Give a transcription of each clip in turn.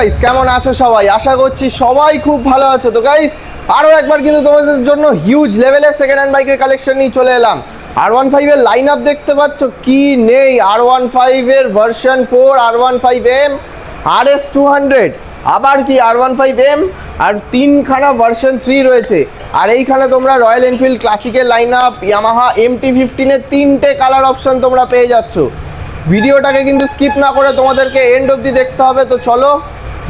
Guys কেমন আছো সবাই? আশা করছি সবাই খুব ভালো আছো। তো গাইস আরও একবার কিন্তু তোমাদের জন্য হিউজ লেভেলের সেকেন্ড হ্যান্ড বাইকের কালেকশন নিয়ে চলে এলাম। আর ওয়ান ফাইভের লাইন আপ দেখতে পাচ্ছ? কি নেই? আর ওয়ান ফাইভের version four R one five M R S two hundred আবার কি আর ওয়ান ফাইভ এম আর তিনখানা ভার্সন থ্রি রয়েছে। আর এইখানে তোমরা Royal Enfield ক্লাসিকের line up Yamaha M T ফিফটিনের তিনটে কালার অপশন তোমরা পেয়ে যাচ্ছ। ভিডিওটাকে কিন্তু স্কিপ না করে তোমাদেরকে এন্ড অবধি দেখতে হবে। তো চলো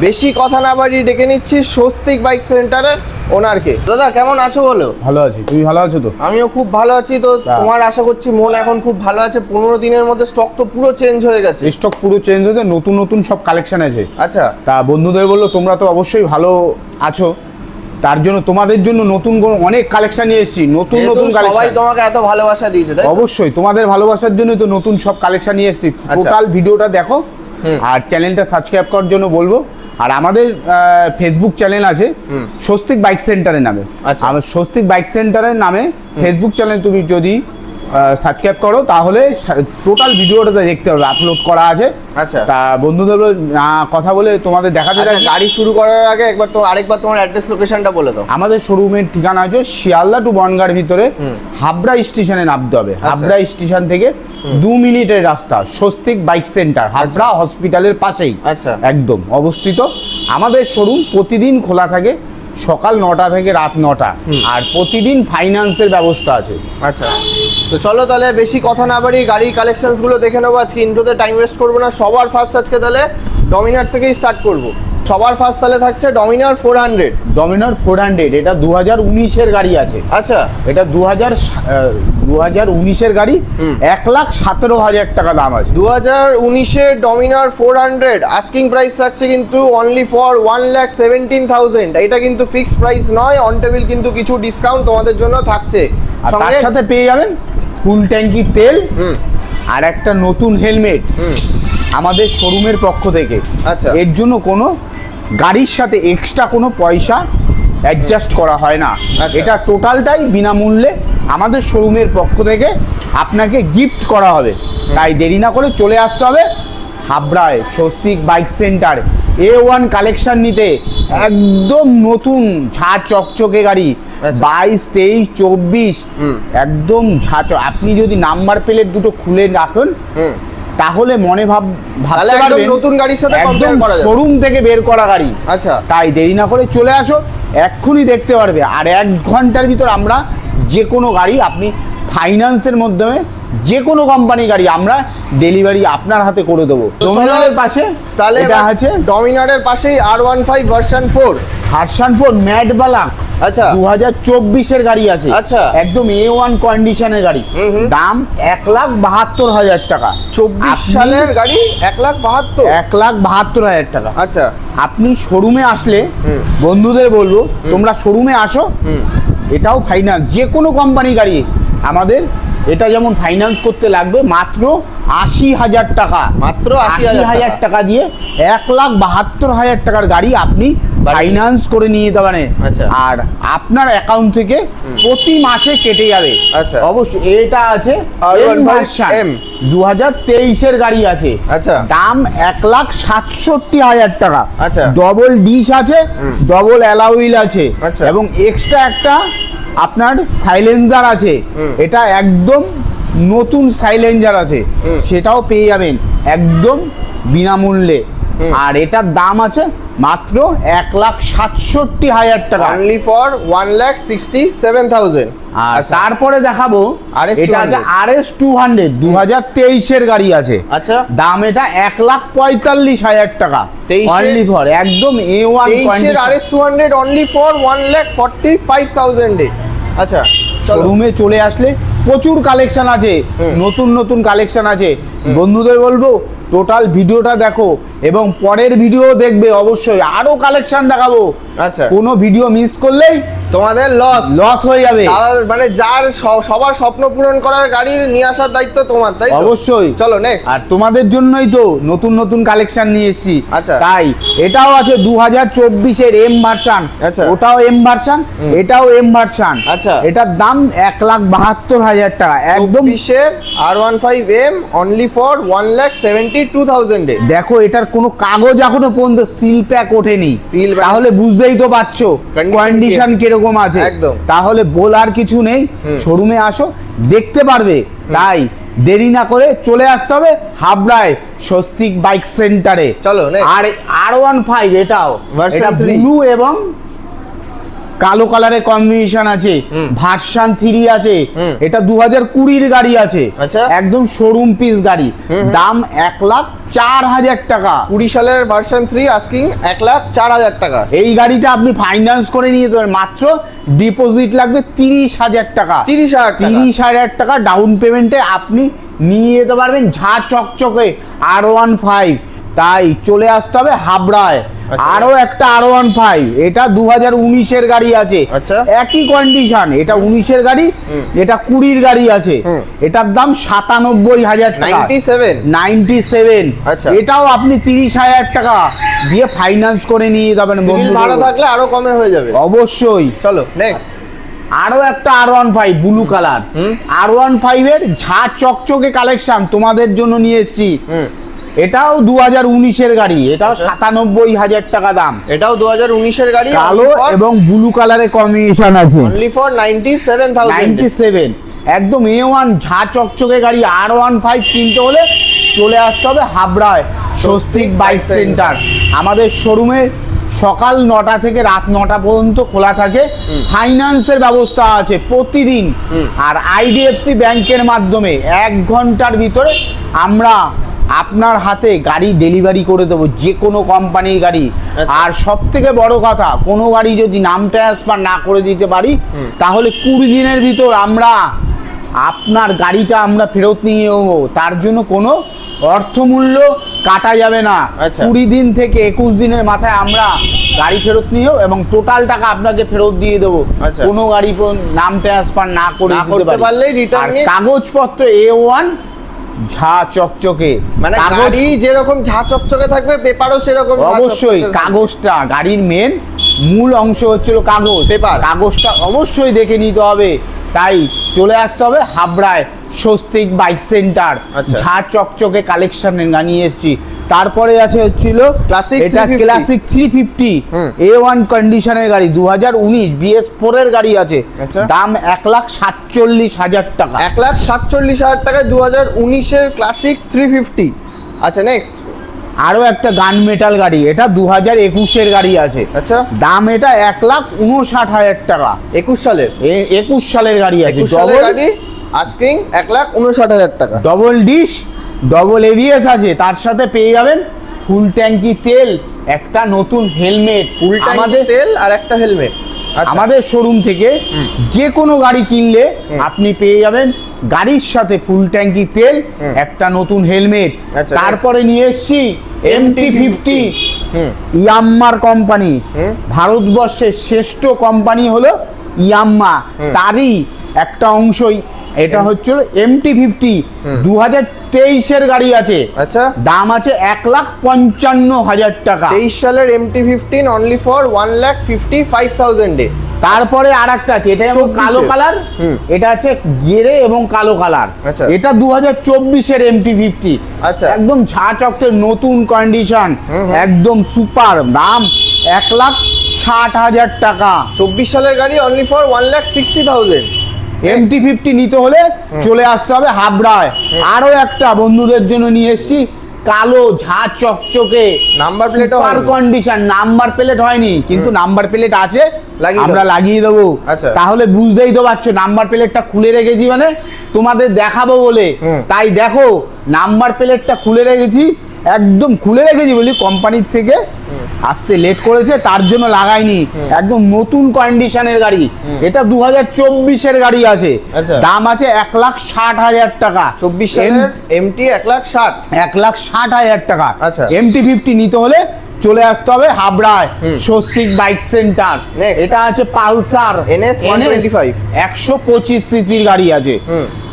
বেশি কথা না বাড়িয়ে ডেকে নিচ্ছি স্বস্তিক বাইক সেন্টারের ওনারকে। দাদা কেমন আছো বলো? ভালো আছি। তুমি ভালো আছো তো? আমিও খুব ভালো আছি তো। তোমার আশা করছি মন এখন খুব ভালো আছে। পনেরো দিনের মধ্যে স্টক তো পুরো চেঞ্জ হয়ে গেছে। স্টক পুরো চেঞ্জ হয়েছে নতুন নতুন সব কালেকশন আছে। আচ্ছা। তা বন্ধুদের বলল তোমরা তো অবশ্যই ভালো আছো। তার জন্য তোমাদের জন্য নতুন কোন- অনেক কালেকশন নিয়ে এসেছি। নতুন নতুন সবাই তোমাকে এত ভালোবাসা দিয়েছে তাই? অবশ্যই। তোমাদের ভালোবাসার জন্য তো নতুন সব কালেকশন নিয়ে এসেছি। আচ্ছা। টোটাল ভিডিওটা দেখো আর চ্যানেলটা সাবস্ক্রাইব করার জন্য বলব। আর আমাদের ফেসবুক চ্যানেল আছে স্বস্তিক বাইক সেন্টারের নামে। আচ্ছা। আমার স্বস্তিক বাইক সেন্টারের নামে ফেসবুক চ্যানেল তুমি যদি সাবস্ক্রাইব করো তাহলে টোটাল ভিডিওটা দেখতে পারবে আপলোড করা আছে আচ্ছা তা বন্ধুদের কথা বলে তোমাদের দেখাতে আচ্ছা, থাকি। গাড়ি শুরু করার আগে একবার তো আরেকবার তোমার অ্যাড্রেস লোকেশনটা বলে দাও আমাদের শোরুমের ঠিকানা আছে শিয়ালদা টু বনগার ভিতরে। হাবড়া স্টেশনে নামতে হবে আচ্ছা। হাবড়া স্টেশন থেকে দু মিনিটের রাস্তা স্বস্তিক বাইক সেন্টার হাবড়া হসপিটালের পাশেই আচ্ছা। একদম অবস্থিত আমাদের শোরুম প্রতিদিন খোলা থাকে সকাল নটা থেকে রাত নটা। আর প্রতিদিন ফাইন্যান্সের ব্যবস্থা আছে। আচ্ছা। তো চলো তাহলে বেশি কথা না বাড়ি গাড়ির কালেকশনসগুলো দেখে নেব। আজকে ইন্ট্রোতে টাইম ওয়েস্ট করব না। সবার ফার্স্ট আজকে তাহলে ডমিনার থেকেই স্টার্ট করব। সবার ফার্স্ট তাহলে থাকছে Dominar four hundred Dominar four hundred এটা দু হাজার উনিশের গাড়ি আছে। আচ্ছা। এটা দু হাজার দু হাজার উনিশের গাড়ি। এক লাখ সতেরো হাজার টাকা দাম আছে। দু হাজার উনিশের Dominar four hundred asking price থাকছে কিন্তু only for one lakh seventeen thousand এটা কিন্তু ফিক্সড প্রাইস নয় অন টেবিল কিন্তু কিছু ডিসকাউন্ট তোমাদের জন্য থাকছে। আর তার সাথে পেয়ে যাবেন ফুল ট্যাঙ্কি তেল আর একটা নতুন হেলমেট আমাদের শোরুমের পক্ষ থেকে। আচ্ছা। এর জন্য কোনো গাড়ির সাথে এক্সট্রা কোনো পয়সা অ্যাডজাস্ট করা হয় না। আচ্ছা। এটা টোটালটাই বিনামূল্যে আমাদের শোরুমের পক্ষ থেকে আপনাকে গিফট করা হবে। তাই দেরি না করে চলে আসতে হবে হাবড়ায় Swastik bike centre A one collection নিতে। একদম নতুন ঝা চকচকে গাড়ি। আচ্ছা। বাইশ তেইশ চব্বিশ। একদম ঝাঁচ আপনি যদি নাম্বার প্লেট দুটো খুলে রাখুন তাহলে মনে ভাব ভাবতে পারবেন নতুন গাড়ির সাথে একদম। শোরুম থেকে বের করা গাড়ি। আচ্ছা। তাই দেরি না করে চলে আসো এক্ষুনি দেখতে পারবে। আর এক ঘণ্টার ভিতর আমরা যে কোনো গাড়ি আপনি ফাইন্যান্সের মাধ্যমে যে কোনো কোম্পানি গাড়ি আমরা ডেলিভারি আপনার হাতে করে দেবো। ডোমিনারের পাশে তাহলে এটা আছে। ডমিনারের পাশেই R one five version four হারসান four matte বালা আচ্ছা। দু হাজার চব্বিশের গাড়ি আছে। আচ্ছা। একদম এ ওয়ান কন্ডিশনের গাড়ি। দাম এক লাখ বাহাত্তর হাজার টাকা। চব্বিশ সালের গাড়ি এক লাখ বাহাত্তর। এক লাখ বাহাত্তর হাজার টাকা। আচ্ছা। আপনি শোরুমে আসলে বন্ধুদের বলব তোমরা শোরুমে আসো। এটাও ফাইনাল যে কোনো কোম্পানি গাড়ি আমাদের এটা যেমন ফাইন্যান্স করতে লাগবে মাত্র আশি হাজার টাকা মাত্র 80,000 আশি হাজার টাকা। টাকা দিয়ে এক লাখ বাহাত্তর হাজার টাকার গাড়ি আপনি ফাইন্যান্স করে নিয়ে যেতে পারেন আচ্ছা। আর আপনার অ্যাকাউন্ট থেকে প্রতি মাসে কেটে যাবে আচ্ছা। অবশ্যই এটা আছে দু হাজার তেইশের গাড়ি আছে আচ্ছা। দাম এক লাখ সাতষট্টি হাজার টাকা আচ্ছা। ডবল ডিশ আছে ডবল অ্যালাউইল আছে আচ্ছা। এবং এক্সট্রা একটা আপনার সাইলেন্সার আছে। এটা একদম নতুন সাইলেন্সার আছে। সেটাও পেয়ে যাবেন একদম বিনামূল্যে। আর এটার দাম আছে মাত্র এক লাখ সাতষট্টি হাজার টাকা। Only for one lakh sixty seven thousand আর তারপরে দেখাবো এটা আছে আর এস টু হান্ড্রেড দু হাজার তেইশের গাড়ি আছে। আচ্ছা। দাম এটা এক লাখ পঁয়তাল্লিশ হাজার টাকা। 23 অনলি ফর একদম A one R S two hundred only for one lakh forty five থাউজেন্ডে আচ্ছা শোরুমে চলে আসলে প্রচুর কালেকশন আছে। নতুন নতুন কালেকশন আছে। বন্ধুদের বলব টোটাল ভিডিওটা দেখো এবং পরের ভিডিও দেখবে অবশ্যই। আরও কালেকশন দেখাবো। আচ্ছা। কোনো ভিডিও মিস করলেই তোমাদের লস লস হয়ে যাবে। মানে যার সবার স্বপ্ন পূরণ করার গাড়ি নিয়ে আসার দায়িত্ব তোমার তাই অবশ্যই। চলো নেক্সট আর তোমাদের জন্যই তো নতুন নতুন কালেকশন নিয়ে এসেছি। আচ্ছা। তাই এটাও আছে দু হাজার চব্বিশের এম ভার্সান আচ্ছা। ওটাও এম ভার্সান এটাও এম ভার্সান আচ্ছা। এটার দাম এক লাখ বাহাত্তর হাজার টাকা। একদম বিশের R one five M only for one lakh seventy two থাউজেন্ডে দেখো এটার কোনো কাগজ এখনও পর্যন্ত সিল প্যাক ওঠেনি। Pack- তাহলে বুঝতেই তো পারছ। কন্ডিশন কীরকম আছে। একদম। তাহলে বলার কিছু নেই শোরুমে আসো দেখতে পারবে। তাই দেরি না করে চলে আসতে হবে হাবড়ায় স্বস্তিক বাইক সেন্টারে। চলো, আর আর ওয়ান ফাইভ এটাও ব্লু এবং কালো কালারের কম্বিনেশন আছে। ভার্সান থ্রি আছে এটা দু হাজার কুড়ির গাড়ি আছে আচ্ছা। একদম শোরুম পিস গাড়ি। দাম এক লাখ চার হাজার টাকা। কুড়ি সালের ভার্সন থ্রি আস্কিং এক লাখ চার হাজার টাকা। এই গাড়িটা আপনি ফাইন্যান্স করে নিয়ে যেতে পারেন। মাত্র ডিপোজিট লাগবে তিরিশ হাজার টাকা। তিরিশ হাজার তিরিশ হাজার টাকা ডাউন পেমেন্টে আপনি নিয়ে যেতে পারবেন ঝা চকচকে আর ওয়ান ফাইভ তাই চলে আসতে হবে হাবড়ায়। আরও একটা আর ওয়ান ফাইভ এটা দু হাজার উনিশের গাড়ি আছে। আচ্ছা। একই কন্ডিশন এটা উনিশের গাড়ি এটা কুড়ির গাড়ি আছে। এটার দাম সাতানব্বই হাজার টাকা। নাইনটি সেভেন আচ্ছা। এটাও আপনি তিরিশ হাজার টাকা দিয়ে ফাইন্যান্স করে নিয়ে যাবেন বন্ধু ভাড়া থাকলে আরও কমে হয়ে যাবে। অবশ্যই। চলো নেক্সট আরও একটা R one five blue colour R one five এর ঝা চকচকে কালেকশন তোমাদের জন্য নিয়ে এসেছি। এটাও দু হাজার উনিশের গাড়ি এটাও আচ্ছা। সাতানব্বই হাজার টাকা দাম। এটাও দু হাজার উনিশের গাড়ি কালো এবং ব্লু কালারের কম্বিনেশন আছে। Only for ninety seven ninety seven একদম এ ওয়ান ঝা চকচকে গাড়ি আর ওয়ান ফাইভ কিনতে হলে চলে আসতে হবে হাবড়ায় স্বস্তিক বাইক সেন্টার। আমাদের শোরুমে সকাল নটা থেকে রাত নটা পর্যন্ত খোলা থাকে। ফাইন্যান্সের ব্যবস্থা আছে প্রতিদিন। আর আইডিএফসি ব্যাংকের মাধ্যমে এক ঘণ্টার ভিতরে আমরা আপনার হাতে গাড়ি ডেলিভারি করে দেবো যে কোনো কোম্পানির গাড়ি আচ্ছা। আর সব থেকে বড় কথা কোনো গাড়ি যদি নাম ট্রান্সফার না করে দিতে পারি তাহলে কুড়ি দিনের ভিতর আমরা আপনার গাড়িটা আমরা ফেরত নিয়ে নেব তার জন্য কোনো অর্থমূল্য কাটা যাবে না আচ্ছা। কুড়ি দিন থেকে একুশ দিনের মাথায় আমরা গাড়ি ফেরত নিয়েও এবং টোটাল টাকা আপনাকে ফেরত দিয়ে দেবো আচ্ছা। কোনো গাড়ি নাম ট্রান্সফার না করে কাগজপত্র এ ওয়ান ঝা চকচকে। মানে গাড়ি যেরকম ঝা চকচকে থাকবে পেপারও সেরকম অবশ্যই কাগজটা গাড়ির মেন মূল অংশ হচ্ছিল কাগজ। পেপার। কাগজটা অবশ্যই দেখে নিতে হবে। তাই চলে আসতে হবে হাবড়ায় স্বস্তিক বাইক সেন্টার। আচ্ছা। ঝা চকচকে কালেকশন নিয়ে এসেছি। তারপরে আছে হচ্ছিল ক্লাসিক এটা classic three fifty. A one কন্ডিশনের গাড়ি দু হাজার উনিশ বিএস ফোর এর গাড়ি আছে। আচ্ছা। দাম এক লাখ সাতচল্লিশ হাজার টাকা। এক লাখ সাতচল্লিশ হাজার টাকায় দু হাজার উনিশের ক্লাসিক থ্রি ফিফটি আচ্ছা নেক্সট আরও একটা গান মেটাল গাড়ি এটা দু হাজার একুশের গাড়ি আছে। আচ্ছা। দাম এটা এক লাখ উনষাট হাজার টাকা। একুশ সালের। একুশ সালের গাড়ি আছে। ডবল আস্কিং এক লাখ উনষাট হাজার টাকা। ডবল ডিশ ডবল এভিএস আছে তার সাথে পেয়ে যাবেন ফুল ট্যাঙ্কি তেল একটা নতুন হেলমেট ফুল আমাদের তেল আর একটা হেলমেট আমাদের শোরুম থেকে যে কোনো গাড়ি কিনলে আপনি পেয়ে যাবেন গাড়ির সাথে ফুল ট্যাঙ্কি তেল একটা নতুন হেলমেট আচ্ছা, তারপরে নিয়ে এসছি এমটি ফিফটি ইয়াম্মার কোম্পানি ভারতবর্ষের শ্রেষ্ঠ কোম্পানি হলো ইয়াম্মা। তারই একটা অংশই এটা হচ্ছে এমটি ফিফটি দু হাজার তেইশের গাড়ি আছে। আচ্ছা। দাম আছে এক লাখ পঞ্চান্ন হাজার টাকা। তেইশ সালের MT fifteen only for one lakh fifty five থাউজেন্ডে তারপরে আর একটা আছে এটা যেমন কালো কালার। এটা আছে গেরে এবং কালো কালার আচ্ছা। এটা দু হাজার চব্বিশের এমটি ফিফটি আচ্ছা। একদম ঝা চকচকে নতুন কন্ডিশন। একদম সুপার দাম এক লাখ ষাট হাজার টাকা। চব্বিশ সালের গাড়ি only for one lakh sixty thousand MT fifty নিতে হলে চলে আসতে হবে হাবড়ায়। আরও একটা বন্ধুদের জন্য নিয়ে এসেছি কালো ঝা চকচকে ও সুপার হয়নি। কন্ডিশন নাম্বার প্লেট হয়নি কিন্তু নাম্বার প্লেট আছে আমরা লাগিয়ে দেবো। আচ্ছা। তাহলে বুঝতেই তো পারছ নাম্বার প্লেটটা খুলে রেখেছি মানে তোমাদের দেখাবো বলে। তাই দেখো নাম্বার প্লেটটা খুলে রেখেছি একদম খুলে রেখেছি বলি কোম্পানির থেকে। আসতে লেট করেছে তার জন্য লাগাইনি। একদম নতুন কন্ডিশনের গাড়ি। এটা দু হাজার চব্বিশের গাড়ি আছে। আচ্ছা। দাম আছে এক লাখ ষাট হাজার টাকা। চব্বিশ এম- এমটি এক লাখ ষাট। এক লাখ ষাট হাজার টাকা। আচ্ছা। এমটি ফিফটি নিতে হলে চলে আসতে হবে হাবড়ায় স্বস্তিক বাইক সেন্টার। এটা আছে পালসার। 125 একশো পঁচিশ সিসির গাড়ি আছে।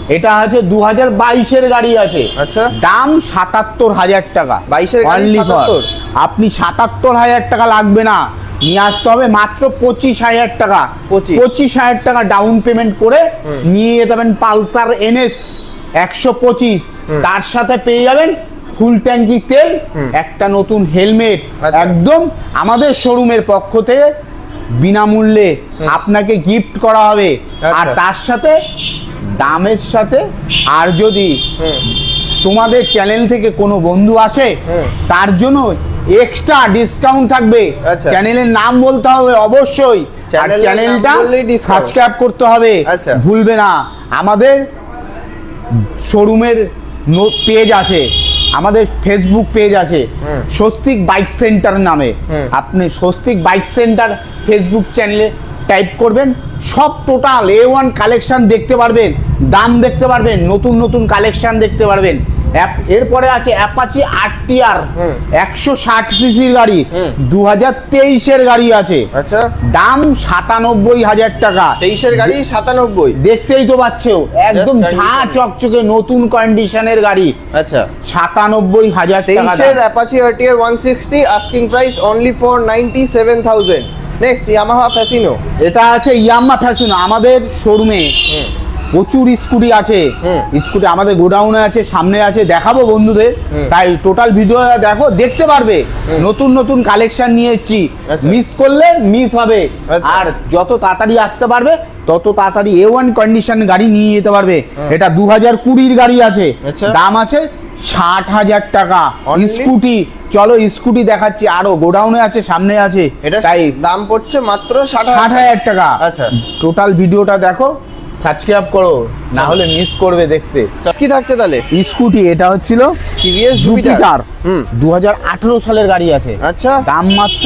এটা আছে দু হাজার বাইশের গাড়ি আছে। আচ্ছা। দাম সাতাত্তর হাজার টাকা। 22 এর গাড়ি Only for- 77? আপনি সাতাত্তর হাজার টাকা লাগবে না। নিয়ে আসতে হবে মাত্র পঁচিশ হাজার টাকা। পঁচিশ। হাজার টাকা ডাউন পেমেন্ট করে নিয়ে যেতে পারেন পালসার এনএস একশো পঁচিশ। তার সাথে পেয়ে যাবেন ফুল ট্যাঙ্কি তেল একটা নতুন হেলমেট। আচ্ছা। একদম আমাদের শোরুমের পক্ষ থেকে বিনামূল্যে আপনাকে গিফট করা হবে। আর আচ্ছা। তার সাথে দামের সাথে আর যদি তোমাদের চ্যানেল থেকে কোনো বন্ধু আসে তার জন্য এক্সট্রা ডিসকাউন্ট থাকবে। চ্যানেলের নাম বলতে হবে অবশ্যই। আর চ্যানেলটা। সাবস্ক্রাইব করতে হবে। আচ্ছা। ভুলবে না। আমাদের শোরুমের পেজ আছে। আমাদের ফেসবুক পেজ আছে। স্বস্তিক বাইক সেন্টার নামে। আপনি স্বস্তিক বাইক সেন্টার ফেসবুক চ্যানেলে টাইপ করবেন। সব টোটাল এ ওয়ান কালেকশন দেখতে পারবেন। দাম দেখতে পারবেন নতুন নতুন কালেকশন দেখতে পারবেন। এরপরে আছে অ্যাপাচি আর টি আর একশো ষাট সিসির গাড়ি দু হাজার তেইশের গাড়ি আছে। আচ্ছা। দাম সাতানব্বই হাজার টাকা। তেইশের গাড়ি সাতানব্বই। দেখতেই তো পাচ্ছ একদম ঝাঁ চকচকে নতুন কন্ডিশনের গাড়ি। আচ্ছা। সাতানব্বই হাজার তেইশের। Apache RTR one sixty asking price only for ninety seven thousand next Yamaha Fascino এটা আছে ইয়াম্মা ফ্যাশন আমাদের শোরুমে প্রচুর স্কুটি আছে। স্কুটি আমাদের গোডাউনে আছে সামনে আছে দেখাবো বন্ধুদের। তাই টোটাল ভিডিও দেখো দেখতে পারবে। নতুন নতুন কালেকশন নিয়ে এসেছি। আচ্ছা। মিস করলে মিস হবে। আচ্ছা। আর যত তাড়াতাড়ি আসতে পারবে তত তাড়াতাড়ি এ ওয়ান কন্ডিশন গাড়ি নিয়ে যেতে পারবে। এটা দু হাজার কুড়ির গাড়ি আছে। আচ্ছা। দাম আছে ষাট হাজার টাকা? স্কুটি। চলো স্কুটি দেখাচ্ছি। আরও গোডাউনে আছে সামনে আছে। এটা তাই দাম পড়ছে মাত্র ষাট হাজার টাকা। আচ্ছা। টোটাল ভিডিওটা দেখো। সাবস্ক্রাইব করো না হলে মিস করবে দেখতে। কি থাকছে তাহলে? স্কুটি এটা হচ্ছিল টিভিএস জুপিটার জুপিটার হুম। দু হাজার আঠারো সালের গাড়ি আছে। আচ্ছা। দাম মাত্র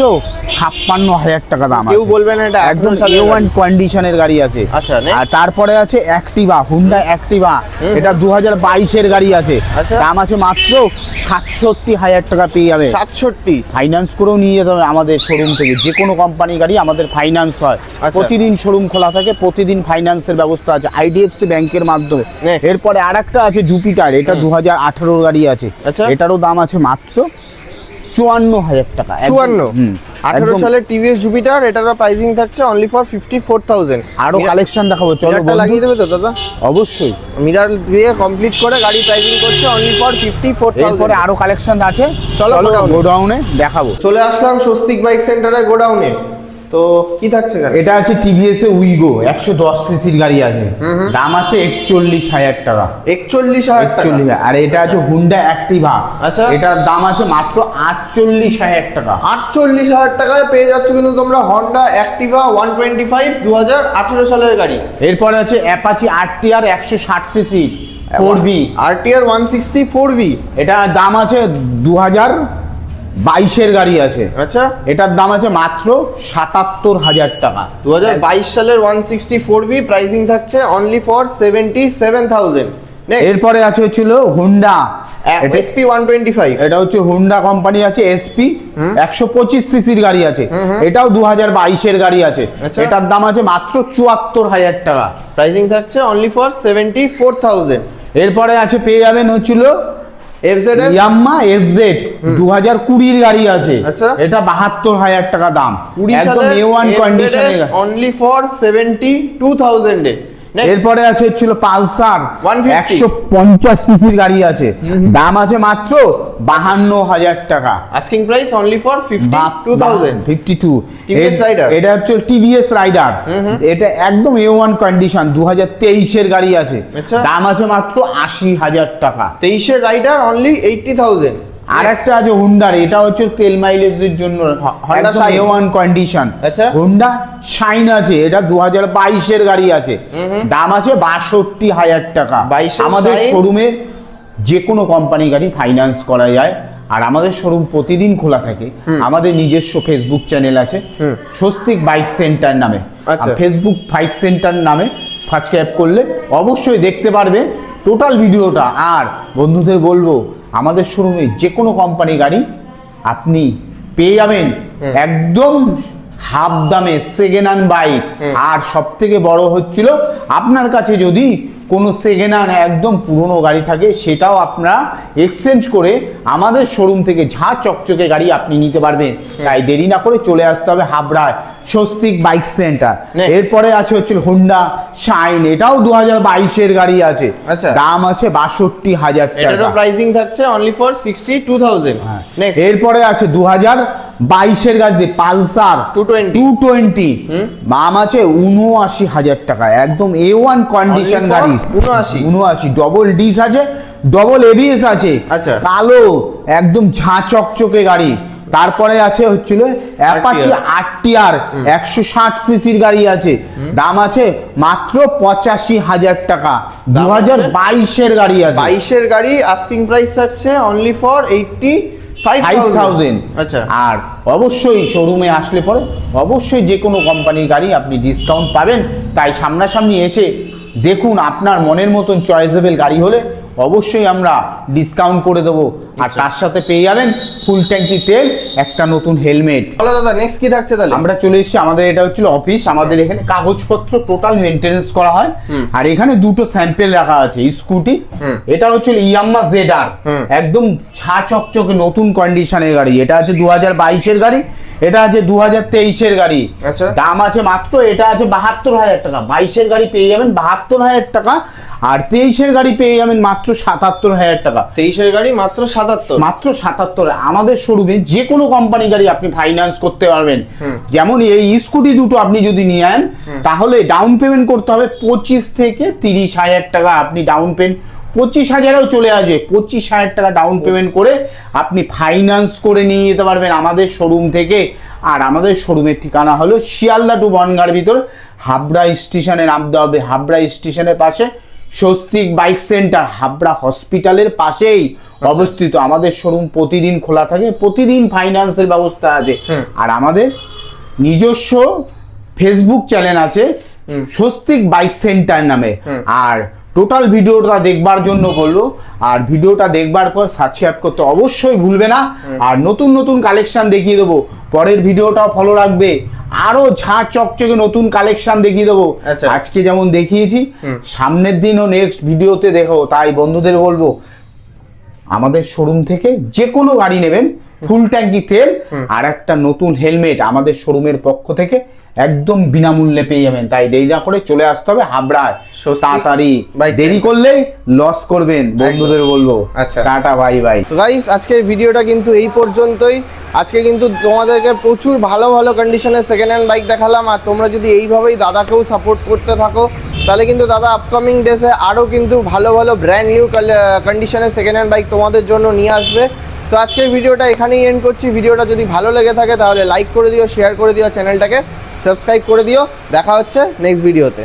ছাপ্পান্ন হাজার টাকা দাম কেউ আছে। বলবে না এটা একদম 18 সালের ওয়ান। কন্ডিশনের গাড়ি আছে। আচ্ছা, আর তারপরে আছে অ্যাক্টিভা হুন্ডা অ্যাক্টিভা এটা দু হাজার বাইশের গাড়ি আছে। আচ্ছা। দাম আছে মাত্র সাতষট্টি হাজার টাকা পেয়ে যাবে। সাতষট্টি? ফাইন্যান্স করেও নিয়ে যেতে হবে আমাদের শোরুম থেকে। যে কোনো কোম্পানি গাড়ি আমাদের ফাইন্যান্স হয়। আচ্ছা। প্রতিদিন শোরুম খোলা থাকে প্রতিদিন ফাইন্যান্সের ব্যবস্থা আছে। আইডিএফসি ব্যাংকের মাধ্যমে। এরপরে আর একটা আছে জুপিটার এটা দু হাজার আঠারোর গাড়ি আছে। আচ্ছা। এটারও দাম আছে মাত্র চুয়ান্ন হাজার টাকা। চুয়ান্ন? হুম, আঠারো একদম। সালের টিভিএস জুপিটার এটার প্রাইসিং থাকছে only for fifty four thousand আরও কালেকশন দেখাবো চলো বন্ধু। লাগিয়ে দেবে তো দাদা? অবশ্যই। মিরার দিয়ে কমপ্লিট করে গাড়ি প্রাইসিং করছে অনলি ফর ফিফটি ফোর এরপরে আরও কালেকশন আছে। চলো। গোডাউনে দেখাবো। চলে আসলাম স্বস্তিক বাইক সেন্টারে গোডাউনে তো কি থাকছে এটা আছে টিভিএস এ উইগো একশো দশ সিসির গাড়ি আছে। দাম আছে একচল্লিশ হাজার টাকা। একচল্লিশ একচল্লিশ আর এটা আছে হুন্ডা অ্যাক্টিভা আচ্ছা। এটার দাম আছে মাত্র আটচল্লিশ হাজার টাকা। আটচল্লিশ হাজার টাকায় পেয়ে যাচ্ছ কিন্তু তোমরা Honda Activa one twenty five দু হাজার আঠেরো সালের গাড়ি। এরপরে আছে অ্যাপাচি আর টি আর একশো ষাট CC four V RTR one sixty four V এটা দাম আছে দু হাজার বাইশের গাড়ি আছে। আচ্ছা। এটার দাম আছে মাত্র সাতাত্তর হাজার টাকা। দু হাজার বাইশ সালের one sixty four V pricing থাকছে only for seventy seven thousand এরপরে আছে হচ্ছিল Honda. SP one twenty five এটা হচ্ছে হুন্ডা কোম্পানি আছে এসপি একশো পঁচিশ সিসির গাড়ি আছে। এটাও দু হাজার বাইশের গাড়ি আছে। আচ্ছা। এটার দাম আছে মাত্র চুয়াত্তর হাজার টাকা। প্রাইসিং থাকছে only for seventy four thousand এরপরে আছে পেয়ে যাবেন হচ্ছিল এফজেড ইয়াম্মা এফজেড দু হাজার কুড়ির গাড়ি আছে। আচ্ছা। এটা বাহাত্তর হাজার টাকা দাম। কুড়ি একদম এ ওয়ান কন্ডিশনে অনলি ফর সেভেন্টি টু থাউজেন্ডে এরপরে আছে হচ্ছিল পালসার। একশো পঞ্চাশ সিসির গাড়ি আছে। দাম আছে মাত্র বাহান্ন হাজার টাকা asking price only for fifty two thousand fifty two. এটা হচ্ছে টিভিএস রাইডার এটা একদম এ ওয়ান কন্ডিশন দু হাজার তেইশের গাড়ি আছে। আচ্ছা। দাম আছে মাত্র আশি হাজার টাকা। তেইশের রাইডার অনলি এইটটি থাউজেন্ড আর একটা আছে হুন্ডার এটা হচ্ছে তেল মাইলেজের জন্য Shine। ওয়ান কন্ডিশন আচ্ছা। হুন্ডা শাইন আছে এটা দু হাজার বাইশের গাড়ি আছে। দাম আছে বাষট্টি হাজার টাকা। 22 আমাদের। শোরুমে যে কোনো কোম্পানি গাড়ি ফাইন্যান্স করা যায়। আর আমাদের শোরুম প্রতিদিন খোলা থাকে। আমাদের নিজস্ব ফেসবুক চ্যানেল আছে। স্বস্তিক বাইক সেন্টার নামে। আচ্ছা। ফেসবুক বাইক সেন্টার নামে সাবস্ক্রাইব করলে অবশ্যই দেখতে পারবে টোটাল ভিডিওটা। আর বন্ধুদের বলব আমাদের শোরুমে যে কোনো কোম্পানি গাড়ি আপনি পেয়ে যাবেন একদম হাফ দামে সেকেন্ড হ্যান্ড বাইক আর সব থেকে বড় হচ্ছিল আপনার কাছে যদি কোনো সেকেন্ড হ্যান্ড একদম পুরনো গাড়ি থাকে সেটাও আপনারা এক্সচেঞ্জ করে আমাদের শোরুম থেকে ঝা চকচকে গাড়ি আপনি নিতে পারবেন। তাই দেরি না করে চলে আসতে হবে হাবড়ায় স্বস্তিক বাইক সেন্টার. এরপরে আছে হচ্ছে হোন্ডা শাইন এটাও দু হাজার বাইশের গাড়ি আছে। আচ্ছা। দাম আছে বাষট্টি হাজার টাকা। প্রাইসিং থাকছে only for sixty two thousand এরপরে আছে দু হাজার বাইশের গাড়ি পালসার 220 টু টোয়েন্টি দাম আছে উনআশি হাজার টাকা একদম এ ওয়ান কন্ডিশন গাড়ি। 79 উনআশি ডবল ডিস আছে ডবল এবিএস আছে। আচ্ছা। কালো একদম ঝাঁ চকচকে গাড়ি। তারপরে আছে হচ্ছিল অ্যাপাচি আরটিআর একশো ষাট সিসির গাড়ি আছে। দাম আছে মাত্র পঁচাশি হাজার টাকা। দু হাজার বাইশের গাড়ি আছে। বাইশের গাড়ি আস্কিং প্রাইস থাকছে অনলি ফর এইটটি আচ্ছা। আর অবশ্যই শোরুমে আসলে পরে অবশ্যই যে কোনো কোম্পানির গাড়ি আপনি ডিসকাউন্ট পাবেন। তাই সামনাসামনি এসে দেখুন আপনার মনের মতন চয়েসেবেল গাড়ি হলে অবশ্যই আমরা ডিসকাউন্ট করে দেবো। আর আচ্ছা। তার সাথে পেয়ে যাবেন ফুল ট্যাঙ্কি তেল একটা নতুন হেলমেট বলো দাদা নেক্সট কি থাকছে তাহলে? আমরা চলে এসেছি আমাদের এটা হচ্ছিল অফিস আমাদের এখানে কাগজপত্র টোটাল মেনটেনেন্স করা হয়। আর এখানে দুটো স্যাম্পেল রাখা আছে স্কুটি। এটা হচ্ছিল ইয়াম্মা জেডার। একদম ছা চকচকে নতুন কন্ডিশনের গাড়ি। এটা আছে দু হাজার বাইশের গাড়ি। এটা আছে দু হাজার তেইশের গাড়ি। আচ্ছা। দাম আছে মাত্র এটা আছে বাহাত্তর হাজার টাকা। বাইশের গাড়ি পেয়ে যাবেন বাহাত্তর হাজার টাকা আর তেইশের গাড়ি পেয়ে যাবেন মাত্র সাতাত্তর হাজার টাকা। তেইশের গাড়ি মাত্র সাতাত্তর। মাত্র সাতাত্তর। আমাদের শোরুমে যে কোনো কোম্পানি গাড়ি আপনি ফাইন্যান্স করতে পারবেন। যেমন এই স্কুটি দুটো আপনি যদি নিয়ে আনেন তাহলে ডাউন পেমেন্ট করতে হবে পঁচিশ থেকে তিরিশ হাজার টাকা আপনি ডাউন পেমেন্ট পঁচিশ হাজারেও চলে আসবে। পঁচিশ হাজার টাকা ডাউন পেমেন্ট করে আপনি ফাইন্যান্স করে নিয়ে যেতে পারবেন আমাদের শোরুম থেকে। আর আমাদের শোরুমের ঠিকানা হলো শিয়ালদা টু বনগার ভিতর। হাবড়া স্টেশনে নামতে হবে। হাবড়া স্টেশনের পাশে স্বস্তিক বাইক সেন্টার হাবড়া হসপিটালের পাশেই অবস্থিত। আমাদের শোরুম প্রতিদিন খোলা থাকে। প্রতিদিন ফাইন্যান্সের ব্যবস্থা আছে। আর আমাদের নিজস্ব ফেসবুক চ্যানেল আছে স্বস্তিক বাইক সেন্টার নামে। আর টোটাল ভিডিওটা দেখবার জন্য বলল আর ভিডিওটা দেখবার পর সাবস্ক্রাইব করতে অবশ্যই ভুলবে না। আর নতুন নতুন কালেকশন দেখিয়ে দেবো পরের ভিডিওটাও ফলো রাখবে। আরও ঝাঁ চকচকে নতুন কালেকশন দেখিয়ে দেবো। আচ্ছা। আজকে যেমন দেখিয়েছি সামনের দিনও নেক্সট ভিডিওতে দেখো তাই বন্ধুদের বলব আমাদের শোরুম থেকে যে কোনো গাড়ি নেবেন ফুল ট্যাঙ্কি তেল আর একটা নতুন হেলমেট আমাদের শোরুমের পক্ষ থেকে একদম বিনামূল্যে পেয়ে যাবেন। তাই দেরি না করে চলে আসতে হবে হাবড়ায়। তাড়াতাড়ি। দেরি। করলে লস করবেন বন্ধুদের বলব। আচ্ছা। টাটা বাই বাই তো গাইস আজকের ভিডিওটা কিন্তু এই পর্যন্তই। আজকে কিন্তু তোমাদেরকে প্রচুর ভালো ভালো কন্ডিশনের সেকেন্ড হ্যান্ড বাইক দেখালাম। আর তোমরা যদি এইভাবেই দাদাকেও সাপোর্ট করতে থাকো তাহলে কিন্তু দাদা আপকামিং ডেসে আরও কিন্তু ভালো ভালো ব্র্যান্ড নিউ কন্ডিশনের সেকেন্ড হ্যান্ড বাইক তোমাদের জন্য নিয়ে আসবে। তো আজকের ভিডিওটা এখানেই এন্ড করছি। ভিডিওটা যদি ভালো লেগে থাকে তাহলে লাইক করে দিও শেয়ার করে দিও চ্যানেলটাকে সাবস্ক্রাইব করে দিও। দেখা হচ্ছে নেক্সট ভিডিওতে